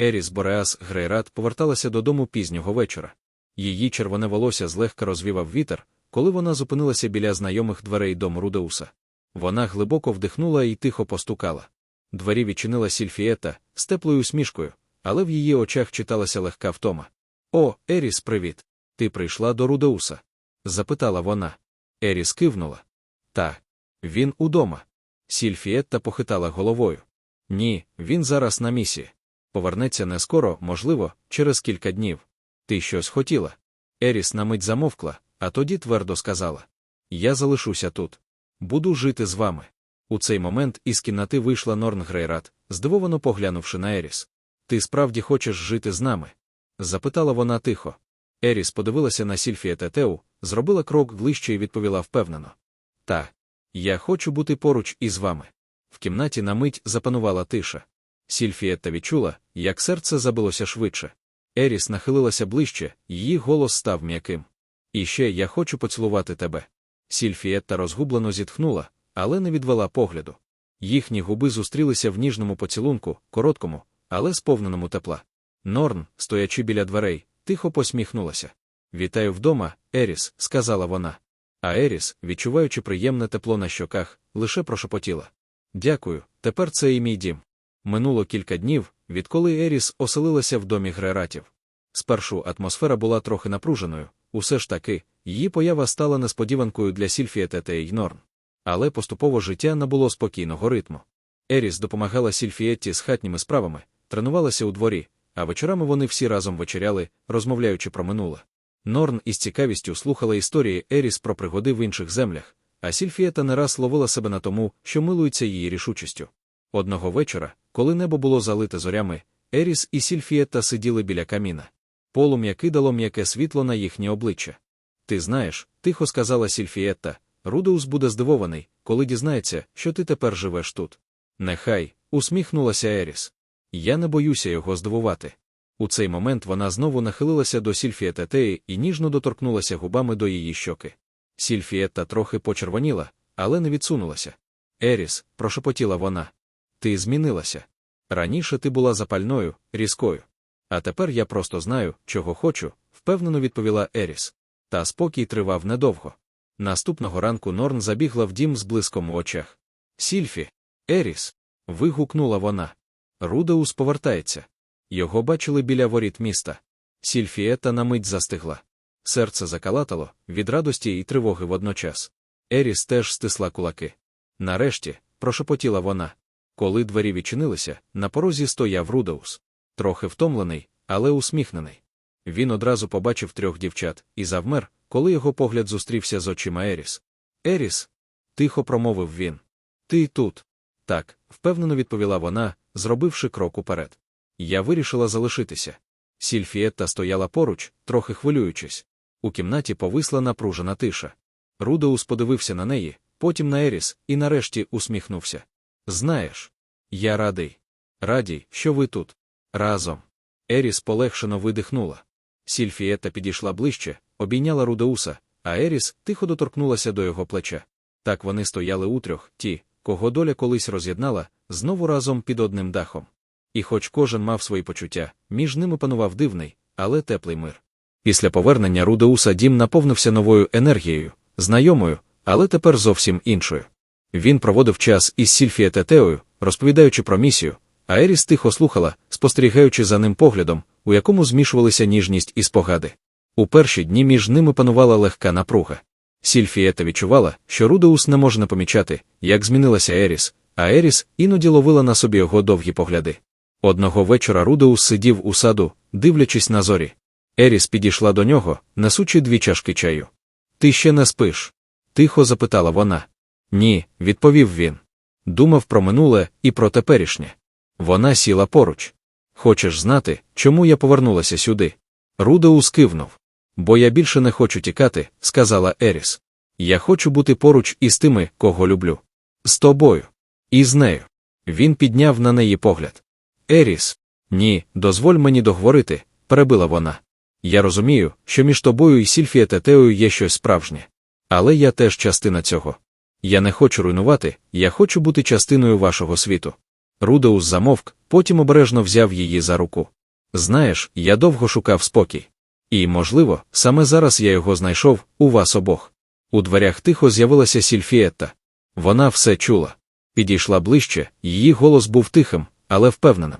Еріс Бореас Грейрат поверталася додому пізнього вечора. Її червоне волосся злегка розвівав вітер, коли вона зупинилася біля знайомих дверей дому Рудеуса. Вона глибоко вдихнула і тихо постукала. Двері відчинила Сільфієта з теплою усмішкою, але в її очах читалася легка втома. О, Еріс, привіт! Ти прийшла до Рудеуса? запитала вона. Еріс кивнула. Та. Він удома. Сільфієтта похитала головою. Ні, він зараз на місії. Повернеться не скоро, можливо, через кілька днів. Ти щось хотіла. Еріс на мить замовкла, а тоді твердо сказала: Я залишуся тут. Буду жити з вами. У цей момент із кімнати вийшла Норн Грейрат, здивовано поглянувши на Еріс. Ти справді хочеш жити з нами? запитала вона тихо. Еріс подивилася на Сільфія Тетеу, зробила крок ближче і відповіла впевнено. Та, я хочу бути поруч із вами. В кімнаті на мить запанувала тиша. Сільфієтта відчула, як серце забилося швидше. Еріс нахилилася ближче, її голос став м'яким. І ще я хочу поцілувати тебе. Сільфієтта розгублено зітхнула, але не відвела погляду. Їхні губи зустрілися в ніжному поцілунку, короткому, але сповненому тепла. Норн, стоячи біля дверей, тихо посміхнулася. Вітаю вдома, Еріс, сказала вона. А Еріс, відчуваючи приємне тепло на щоках, лише прошепотіла. Дякую, тепер це і мій дім. Минуло кілька днів, відколи Еріс оселилася в домі Грератів. Спершу атмосфера була трохи напруженою, усе ж таки, її поява стала несподіванкою для Сільфієта та Норн. Але поступово життя набуло спокійного ритму. Еріс допомагала Сільфієтті з хатніми справами, тренувалася у дворі, а вечорами вони всі разом вечеряли, розмовляючи про минуле. Норн із цікавістю слухала історії Еріс про пригоди в інших землях, а Сільфієта не раз ловила себе на тому, що милується її рішучістю. Одного вечора, коли небо було залите зорями, Еріс і Сільфієта сиділи біля каміна. Полум'я кидало м'яке світло на їхнє обличчя. Ти знаєш, тихо сказала Сільфієтта, Рудеус буде здивований, коли дізнається, що ти тепер живеш тут. Нехай, усміхнулася Еріс. Я не боюся його здивувати. У цей момент вона знову нахилилася до Сільфієта Теї і ніжно доторкнулася губами до її щоки. Сільфієтта трохи почервоніла, але не відсунулася. Еріс, прошепотіла вона. Ти змінилася. Раніше ти була запальною, різкою. А тепер я просто знаю, чого хочу, впевнено відповіла Еріс. Та спокій тривав недовго. Наступного ранку Норн забігла в дім з блиском у очах. Сільфі, Еріс. вигукнула вона. Рудеус повертається. Його бачили біля воріт міста. Сільфієта на мить застигла. Серце закалатало від радості і тривоги водночас. Еріс теж стисла кулаки. Нарешті, прошепотіла вона. Коли двері відчинилися, на порозі стояв Рудеус. Трохи втомлений, але усміхнений. Він одразу побачив трьох дівчат і завмер, коли його погляд зустрівся з очима Еріс. Еріс, тихо промовив він. Ти тут. Так, впевнено відповіла вона, зробивши крок уперед. Я вирішила залишитися. Сільфієтта стояла поруч, трохи хвилюючись. У кімнаті повисла напружена тиша. Рудеус подивився на неї, потім на Еріс, і нарешті усміхнувся. Знаєш, я радий. Радій, що ви тут. Разом. Еріс полегшено видихнула. Сільфієта підійшла ближче, обійняла Рудеуса, а Еріс тихо доторкнулася до його плеча. Так вони стояли утрьох, ті, кого доля колись роз'єднала, знову разом під одним дахом. І хоч кожен мав свої почуття, між ними панував дивний, але теплий мир. Після повернення Рудеуса дім наповнився новою енергією, знайомою, але тепер зовсім іншою. Він проводив час із Сільфієтетеою, розповідаючи про місію, а Еріс тихо слухала, спостерігаючи за ним поглядом, у якому змішувалися ніжність і спогади. У перші дні між ними панувала легка напруга. Сільфієта відчувала, що Рудеус не може не помічати, як змінилася Еріс, а Еріс іноді ловила на собі його довгі погляди. Одного вечора Рудеус сидів у саду, дивлячись на зорі. Еріс підійшла до нього, несучи дві чашки чаю. Ти ще не спиш? тихо запитала вона. Ні, відповів він. Думав про минуле і про теперішнє. Вона сіла поруч. Хочеш знати, чому я повернулася сюди? Рудеус кивнув. Бо я більше не хочу тікати, сказала Еріс. Я хочу бути поруч із тими, кого люблю. З тобою. І з нею. Він підняв на неї погляд. Еріс, ні, дозволь мені договорити, перебила вона. Я розумію, що між тобою і Сільфієтетеою є щось справжнє. Але я теж частина цього. Я не хочу руйнувати, я хочу бути частиною вашого світу. Рудеус замовк, потім обережно взяв її за руку. Знаєш, я довго шукав спокій. І, можливо, саме зараз я його знайшов у вас обох. У дверях тихо з'явилася Сільфієтта. Вона все чула. Підійшла ближче, її голос був тихим, але впевненим.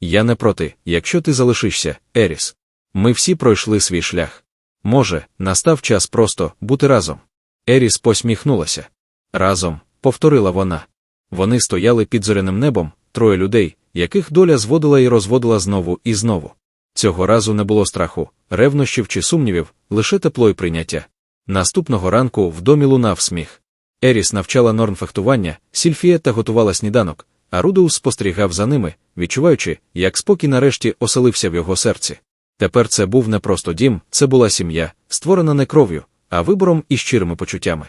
Я не проти, якщо ти залишишся, Еріс. Ми всі пройшли свій шлях. Може, настав час просто бути разом. Еріс посміхнулася. Разом, повторила вона. Вони стояли під зоряним небом, троє людей, яких доля зводила і розводила знову і знову. Цього разу не було страху, ревнощів чи сумнівів, лише тепло й прийняття. Наступного ранку в домі лунав сміх. Еріс навчала норм фехтування, Сільфієта готувала сніданок, а Рудеус спостерігав за ними, відчуваючи, як спокій нарешті оселився в його серці. Тепер це був не просто дім, це була сім'я, створена не кров'ю, а вибором і щирими почуттями.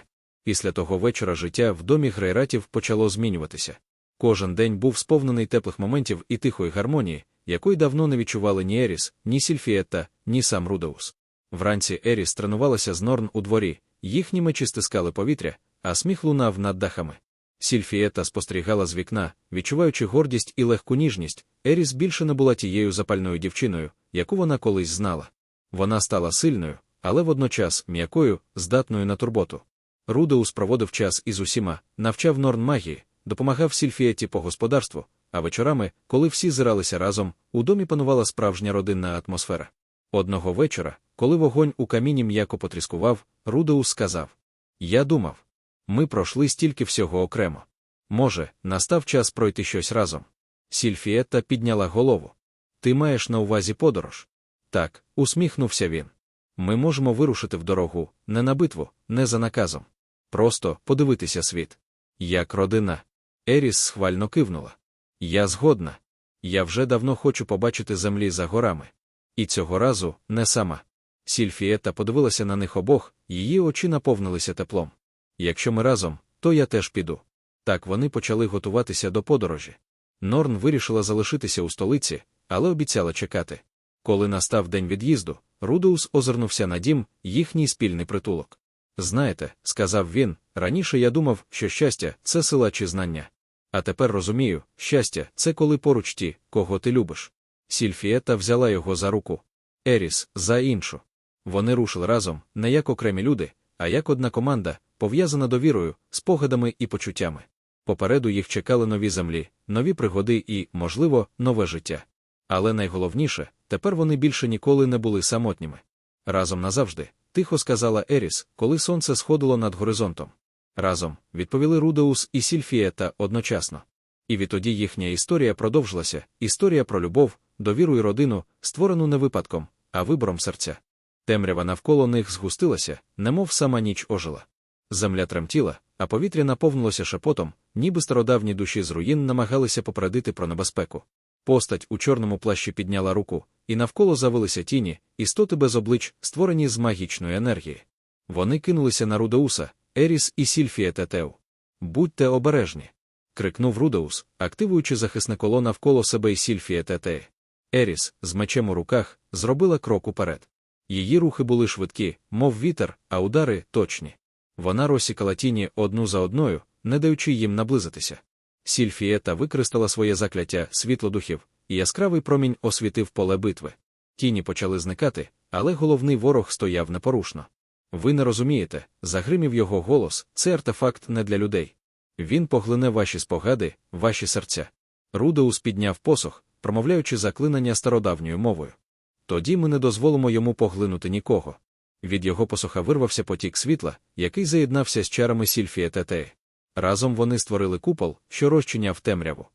Після того вечора життя в домі Грейратів почало змінюватися. Кожен день був сповнений теплих моментів і тихої гармонії, якої давно не відчували ні Еріс, ні Сільфієта, ні сам Рудеус. Вранці Еріс тренувалася з Норн у дворі, їхні мечі стискали повітря, а сміх лунав над дахами. Сільфієта спостерігала з вікна, відчуваючи гордість і легку ніжність, Еріс більше не була тією запальною дівчиною, яку вона колись знала. Вона стала сильною, але водночас м'якою, здатною на турботу. Рудеус проводив час із усіма, навчав Норн магії, допомагав Сільфієті по господарству, а вечорами, коли всі зиралися разом, у домі панувала справжня родинна атмосфера. Одного вечора, коли вогонь у каміні м'яко потріскував, Рудеус сказав: Я думав, ми пройшли стільки всього окремо. Може, настав час пройти щось разом. Сільфієта підняла голову. Ти маєш на увазі подорож? Так, усміхнувся він. Ми можемо вирушити в дорогу, не на битву, не за наказом. Просто подивитися світ. Як родина. Еріс схвально кивнула. Я згодна. Я вже давно хочу побачити землі за горами. І цього разу не сама. Сільфієта подивилася на них обох, її очі наповнилися теплом. Якщо ми разом, то я теж піду. Так вони почали готуватися до подорожі. Норн вирішила залишитися у столиці, але обіцяла чекати. Коли настав день від'їзду, Рудеус озирнувся на дім, їхній спільний притулок. Знаєте, сказав він, раніше я думав, що щастя це сила чи знання. А тепер розумію, щастя це коли поруч ті, кого ти любиш. Сільфієта взяла його за руку. Еріс за іншу. Вони рушили разом, не як окремі люди, а як одна команда, пов'язана довірою, спогадами і почуттями. Попереду їх чекали нові землі, нові пригоди і, можливо, нове життя. Але найголовніше, тепер вони більше ніколи не були самотніми. Разом назавжди, тихо сказала Еріс, коли сонце сходило над горизонтом. Разом відповіли Рудеус і Сільфієта одночасно. І відтоді їхня історія продовжилася історія про любов, довіру і родину, створену не випадком, а вибором серця. Темрява навколо них згустилася, немов сама ніч ожила. Земля тремтіла, а повітря наповнилося шепотом, ніби стародавні душі з руїн намагалися попередити про небезпеку. Постать у чорному плащі підняла руку, і навколо завилися тіні, істоти без облич, створені з магічної енергії. Вони кинулися на Рудеуса, Еріс і Сільфія Тетеу. Будьте обережні. крикнув Рудеус, активуючи захисне коло навколо себе і Сільфія Тете. Еріс, з мечем у руках, зробила крок уперед. Її рухи були швидкі, мов вітер, а удари точні. Вона розсікала тіні одну за одною, не даючи їм наблизитися. Сільфієта використала своє закляття світлодухів, і яскравий промінь освітив поле битви. Тіні почали зникати, але головний ворог стояв непорушно. Ви не розумієте, загримів його голос, це артефакт не для людей. Він поглине ваші спогади, ваші серця. Рудеус підняв посох, промовляючи заклинання стародавньою мовою. Тоді ми не дозволимо йому поглинути нікого. Від його посоха вирвався потік світла, який заєднався з чарами Сільфія Тетеї. Разом вони створили купол, що розчиняв темряву.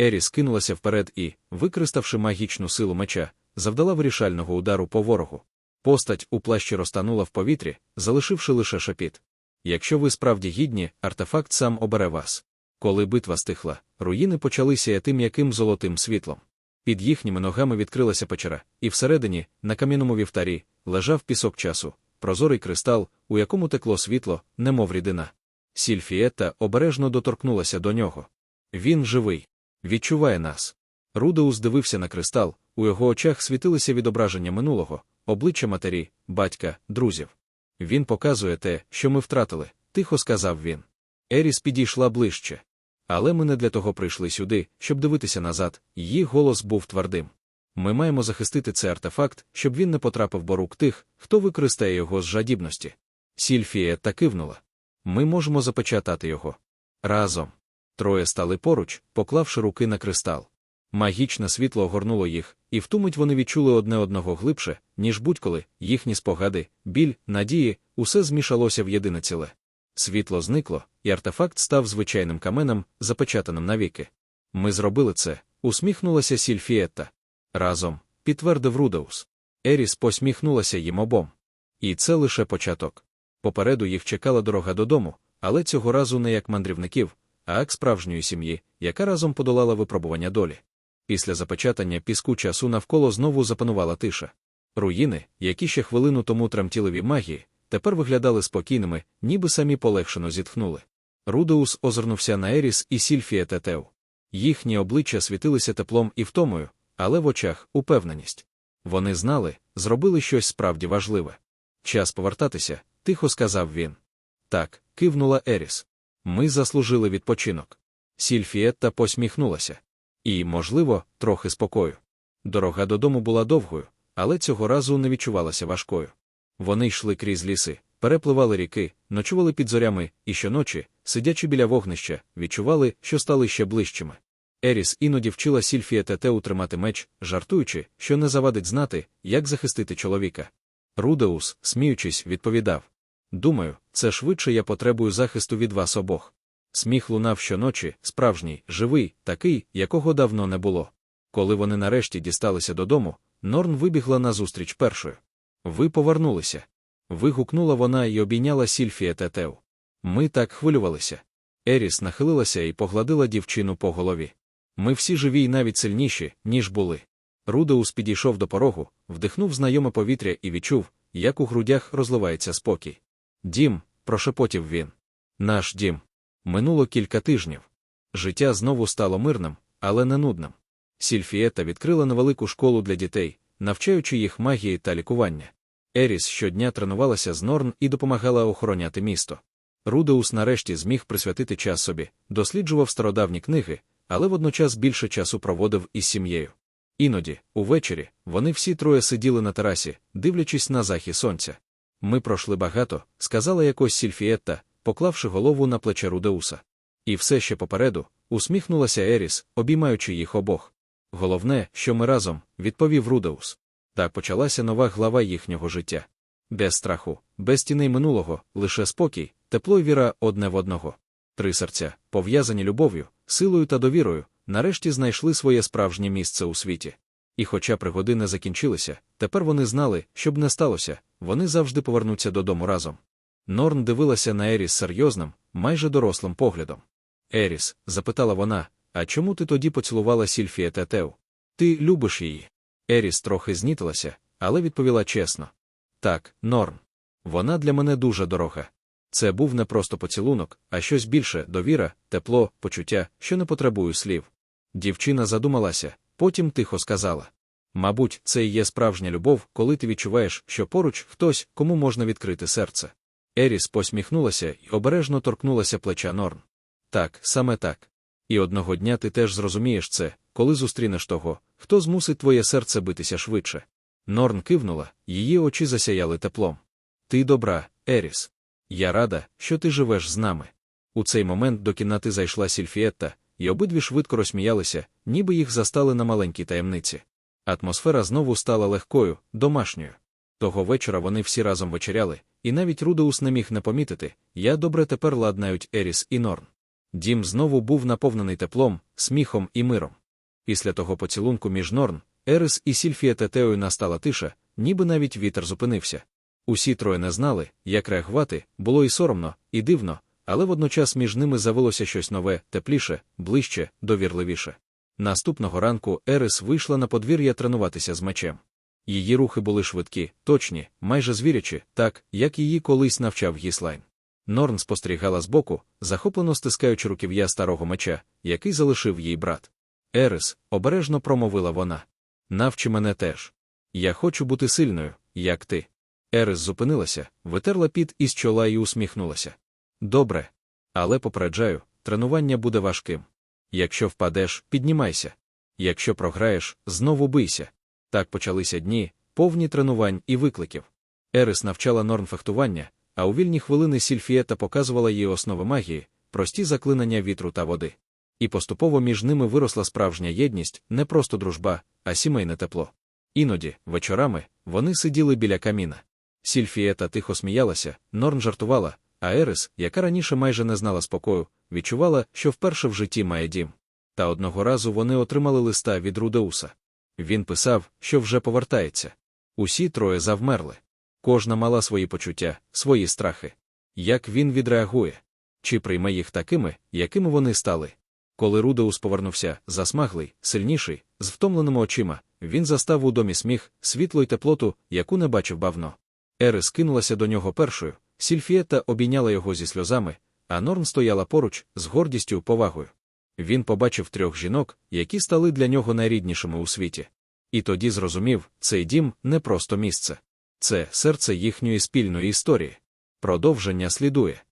Ері скинулася вперед і, використавши магічну силу меча, завдала вирішального удару по ворогу. Постать у плащі розтанула в повітрі, залишивши лише шепіт. Якщо ви справді гідні, артефакт сам обере вас. Коли битва стихла, руїни почали сяяти м'яким золотим світлом. Під їхніми ногами відкрилася печера, і всередині, на кам'яному вівтарі, лежав пісок часу, прозорий кристал, у якому текло світло, немов рідина. Сільфієта обережно доторкнулася до нього. Він живий, відчуває нас. Рудеус дивився на кристал, у його очах світилися відображення минулого, обличчя матері, батька, друзів. Він показує те, що ми втратили, тихо сказав він. Еріс підійшла ближче. Але ми не для того прийшли сюди, щоб дивитися назад, її голос був твердим. Ми маємо захистити цей артефакт, щоб він не потрапив до рук тих, хто використає його з жадібності. Сільфія та кивнула. Ми можемо запечатати його. Разом. Троє стали поруч, поклавши руки на кристал. Магічне світло огорнуло їх, і в ту мить вони відчули одне одного глибше, ніж будь-коли, їхні спогади, біль, надії, усе змішалося в єдине ціле. Світло зникло, і артефакт став звичайним каменем, запечатаним навіки. Ми зробили це, усміхнулася Сільфієтта. Разом, підтвердив Рудеус. Еріс посміхнулася їм обом. І це лише початок. Попереду їх чекала дорога додому, але цього разу не як мандрівників, а як справжньої сім'ї, яка разом подолала випробування долі. Після запечатання піску часу навколо знову запанувала тиша. Руїни, які ще хвилину тому тремтіли від магії, тепер виглядали спокійними, ніби самі полегшено зітхнули. Рудеус озирнувся на Еріс і Сільфія Тетеу. Їхні обличчя світилися теплом і втомою, але в очах упевненість. Вони знали, зробили щось справді важливе. Час повертатися, тихо сказав він. Так, кивнула Еріс. Ми заслужили відпочинок. Сільфієтта посміхнулася. І, можливо, трохи спокою. Дорога додому була довгою, але цього разу не відчувалася важкою. Вони йшли крізь ліси, перепливали ріки, ночували під зорями і щоночі, сидячи біля вогнища, відчували, що стали ще ближчими. Еріс іноді вчила Сільфія Тете утримати меч, жартуючи, що не завадить знати, як захистити чоловіка. Рудеус, сміючись, відповідав Думаю, це швидше я потребую захисту від вас обох. Сміх лунав щоночі, справжній, живий, такий, якого давно не було. Коли вони нарешті дісталися додому, Норн вибігла назустріч першою. Ви повернулися. Вигукнула вона і обійняла Сільфія Тетеу. Ми так хвилювалися. Еріс нахилилася і погладила дівчину по голові. Ми всі живі й навіть сильніші, ніж були. Рудеус підійшов до порогу, вдихнув знайоме повітря і відчув, як у грудях розливається спокій. Дім, прошепотів він. Наш дім. Минуло кілька тижнів. Життя знову стало мирним, але не нудним. Сільфієта відкрила невелику школу для дітей, навчаючи їх магії та лікування. Еріс щодня тренувалася з Норн і допомагала охороняти місто. Рудеус нарешті зміг присвятити час собі, досліджував стародавні книги, але водночас більше часу проводив із сім'єю. Іноді, увечері, вони всі троє сиділи на терасі, дивлячись на захід сонця. Ми пройшли багато, сказала якось Сільфієтта, поклавши голову на плече Рудеуса. І все ще попереду, усміхнулася Еріс, обіймаючи їх обох. Головне, що ми разом, відповів Рудеус. Так почалася нова глава їхнього життя. Без страху, без тіней минулого, лише спокій, тепло й віра одне в одного. Три серця, пов'язані любов'ю, силою та довірою, нарешті знайшли своє справжнє місце у світі. І хоча пригоди не закінчилися, тепер вони знали, щоб не сталося, вони завжди повернуться додому разом. Норн дивилася на Еріс серйозним, майже дорослим поглядом. Еріс, запитала вона, а чому ти тоді поцілувала Сільфія Тетеу? Ти любиш її? Еріс трохи знітилася, але відповіла чесно. Так, Норн. Вона для мене дуже дорога. Це був не просто поцілунок, а щось більше довіра, тепло, почуття, що не потребую слів. Дівчина задумалася, потім тихо сказала. Мабуть, це і є справжня любов, коли ти відчуваєш, що поруч хтось, кому можна відкрити серце. Еріс посміхнулася і обережно торкнулася плеча Норн. Так, саме так. І одного дня ти теж зрозумієш це, коли зустрінеш того, хто змусить твоє серце битися швидше. Норн кивнула, її очі засяяли теплом. Ти добра, Еріс. Я рада, що ти живеш з нами. У цей момент до кімнати зайшла Сільфієтта, і обидві швидко розсміялися, ніби їх застали на маленькій таємниці. Атмосфера знову стала легкою, домашньою. Того вечора вони всі разом вечеряли, і навіть Рудеус не міг не помітити, я добре тепер ладнають Еріс і Норн. Дім знову був наповнений теплом, сміхом і миром. Після того поцілунку між Норн, Ерис і Сільфія Тетеою настала тиша, ніби навіть вітер зупинився. Усі троє не знали, як реагувати, було і соромно, і дивно, але водночас між ними завелося щось нове, тепліше, ближче, довірливіше. Наступного ранку Ерис вийшла на подвір'я тренуватися з мечем. Її рухи були швидкі, точні, майже звірячі, так, як її колись навчав Гіслайн. Норн спостерігала збоку, захоплено стискаючи руків'я старого меча, який залишив їй брат. Ерис, обережно промовила вона. Навчи мене теж. Я хочу бути сильною, як ти. Ерис зупинилася, витерла піт із чола і усміхнулася. Добре. Але попереджаю, тренування буде важким. Якщо впадеш, піднімайся. Якщо програєш, знову бийся. Так почалися дні, повні тренувань і викликів. Ерис навчала норм фехтування, а у вільні хвилини Сільфієта показувала їй основи магії, прості заклинання вітру та води. І поступово між ними виросла справжня єдність, не просто дружба, а сімейне тепло. Іноді, вечорами, вони сиділи біля каміна. Сільфієта тихо сміялася, Норн жартувала, а Ерис, яка раніше майже не знала спокою, відчувала, що вперше в житті має дім. Та одного разу вони отримали листа від Рудеуса. Він писав, що вже повертається. Усі троє завмерли. Кожна мала свої почуття, свої страхи. Як він відреагує? Чи прийме їх такими, якими вони стали? Коли Рудеус повернувся, засмаглий, сильніший, з втомленими очима, він застав у домі сміх, світло й теплоту, яку не бачив бавно. Ерис кинулася до нього першою, Сільфієта обійняла його зі сльозами, а Норм стояла поруч, з гордістю й повагою. Він побачив трьох жінок, які стали для нього найріднішими у світі. І тоді зрозумів, цей дім не просто місце. Це серце їхньої спільної історії. Продовження слідує.